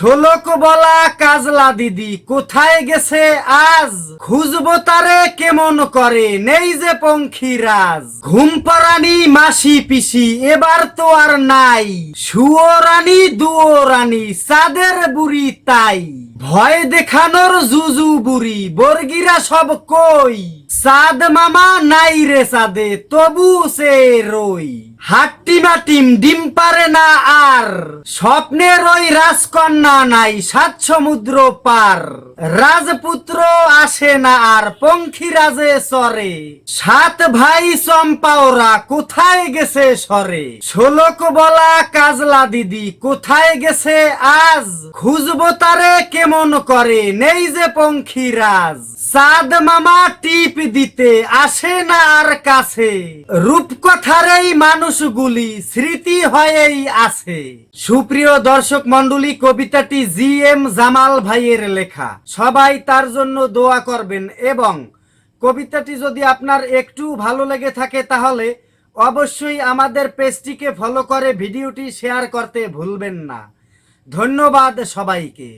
ষোলক বলা কাজলা দিদি, কোথায় গেছে আজ? খুঁজবো তারে কেমন করে, নেই যে পঙ্খিরাজ ঘুম পারানি মাসি পিসি, এবার তো আর নাই। সুয়রানি দুয়রানি, চাঁদের বুড়ি তাই। ভয় দেখানোর জুজু বুড়ি, বর্গিরা সব কই? চাঁদ মামা নাই রে চাঁদে তবু সে রই। হাট্টিমা টিম ডিম পারে না আর স্বপ্নের ওই রাজকন্যা নাই সাত সমুদ্র পার। রাজপুত্র আসে না আর পঙ্খী রাজে সরে। সাত ভাই চম্পাওরা কোথায় গেছে সরে? ষোলক বলা কাজলা দিদি কোথায় গেছে আজ? খুঁজবো তারে কেমন করে? নেই যে পঙ্খী রাজ চাঁদ মামা টিপ দিতে আসে না আর কাছে। রূপকথার এই মানুষগুলি স্মৃতি হয়েই আছে। সুপ্রিয় দর্শক মন্ডলী কবিতাটি জি এম জামাল ভাইয়ের লেখা। সবাই তার জন্য দোয়া করবেন এবং কবিতাটি যদি আপনার একটু ভালো লেগে থাকে তাহলে অবশ্যই আমাদের পেজটিকে ফলো করে ভিডিওটি শেয়ার করতে ভুলবেন না। ধন্যবাদ সবাইকে।